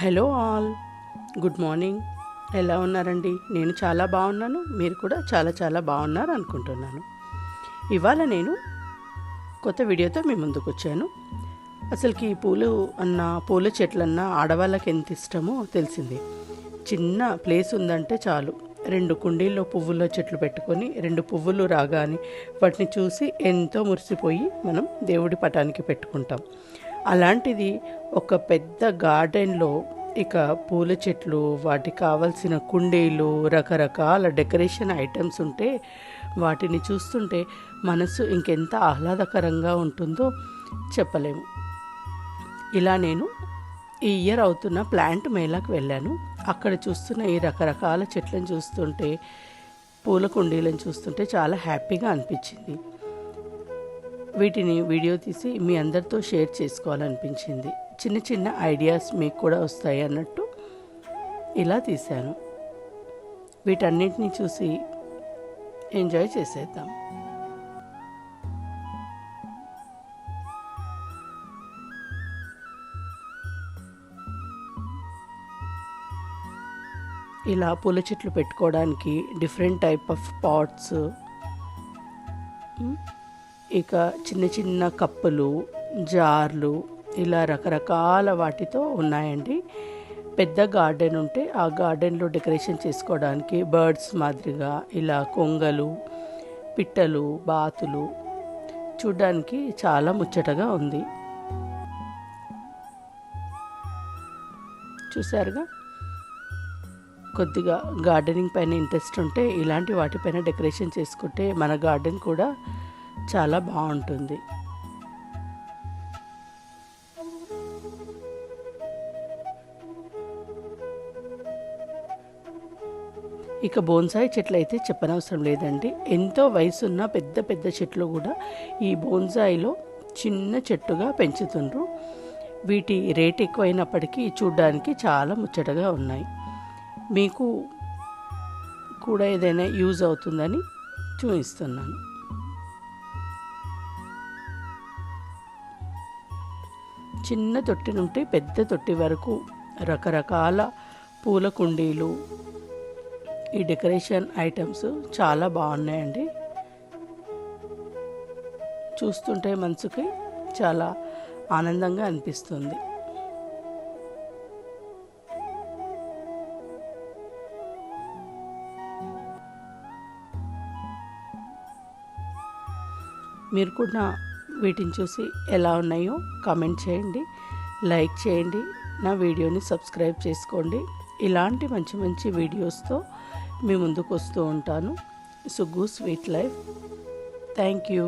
Hello all. Good morning. ఎలా ఉన్నారండి? నేను చాలా బాగున్నాను. మీరు కూడా చాలా చాలా బాగున్నారు అనుకుంటున్నాను. ఇవాళ నేను కొత్త వీడియోతో మీ ముందుకు వచ్చాను. అసలుకి ఈ పూలు అన్న పూల చెట్లన్నా ఆడవాళ్ళకి ఎంత ఇష్టమో తెలిసింది. చిన్న ప్లేస్ ఉందంటే చాలు. రెండు కుండీల్లో పువ్వుల చెట్లు పెట్టుకొని రెండు పువ్వులు రాగానే వాటిని చూసి ఎంతో మురిసిపోయి మనం దేవుడి పటానికి పెట్టుకుంటాం. అలాంటిది ఒక పెద్ద గార్డెన్లో ఇక పూల చెట్లు వాటికి కావలసిన కుండీలు రకరకాల డెకరేషన్ ఐటమ్స్ ఉంటే వాటిని చూస్తుంటే మనసు ఇంకెంత ఆహ్లాదకరంగా ఉంటుందో చెప్పలేము. ఇలా నేను ఈ ఇయర్ అవుతున్న ప్లాంట్ మేళాకు వెళ్ళాను. అక్కడ చూస్తున్న ఈ రకరకాల చెట్లను చూస్తుంటే పూల కుండీలను చూస్తుంటే చాలా హ్యాపీగా అనిపించింది. వీటిని వీడియో తీసి మీ అందరితో షేర్ చేసుకోవాలనిపించింది. చిన్న చిన్న ఐడియాస్ మీకు కూడా వస్తాయి అన్నట్టు ఇలా తీశాను. వీటన్నిటిని చూసి ఎంజాయ్ చేసేద్దాం. ఇలా పూల చెట్లు పెట్టుకోవడానికి డిఫరెంట్ టైప్ ఆఫ్ పాట్స్ ఇక చిన్న చిన్న కప్పులు జార్లు ఇలా రకరకాల వాటితో ఉన్నాయండి. పెద్ద గార్డెన్ ఉంటే ఆ గార్డెన్లో డెకరేషన్ చేసుకోవడానికి బర్డ్స్ మాదిరిగా ఇలా కొంగలు పిట్టలు బాతులు చూడ్డానికి చాలా ముచ్చటగా ఉంది. చూసారుగా కొద్దిగా గార్డెనింగ్ పైన ఇంట్రెస్ట్ ఉంటే ఇలాంటి వాటిపైన డెకరేషన్ చేసుకుంటే మన గార్డెన్ కూడా చాలా బాగుంటుంది. ఇక బోన్సాయి చెట్లు అయితే చెప్పనవసరం లేదండి. ఎంతో వయసున్న పెద్ద పెద్ద చెట్లు కూడా ఈ బోన్సాయిలో చిన్న చెట్టుగా పెంచుతుండ్రు. వీటి రేట్ ఎక్కువైనప్పటికీ చూడడానికి చాలా ముచ్చటగా ఉన్నాయి. మీకు కూడా ఏదైనా యూజ్ అవుతుందని చూపిస్తున్నాను. చిన్న తొట్టి నుండి పెద్ద తొట్టి వరకు రకరకాల పూల కుండీలు. ఈ డెకరేషన్ ఐటమ్స్ చాలా బాగున్నాయండి. చూస్తుంటే మనసుకి చాలా ఆనందంగా అనిపిస్తుంది. మీరు కూడా వీటిని చూసి ఎలా ఉన్నాయో కామెంట్ చేయండి లైక్ చేయండి నా వీడియోని సబ్స్క్రైబ్ చేసుకోండి. ఇలాంటి మంచి మంచి వీడియోస్తో మీ ముందుకు వస్తూ ఉంటాను. Suggu sweet life thank you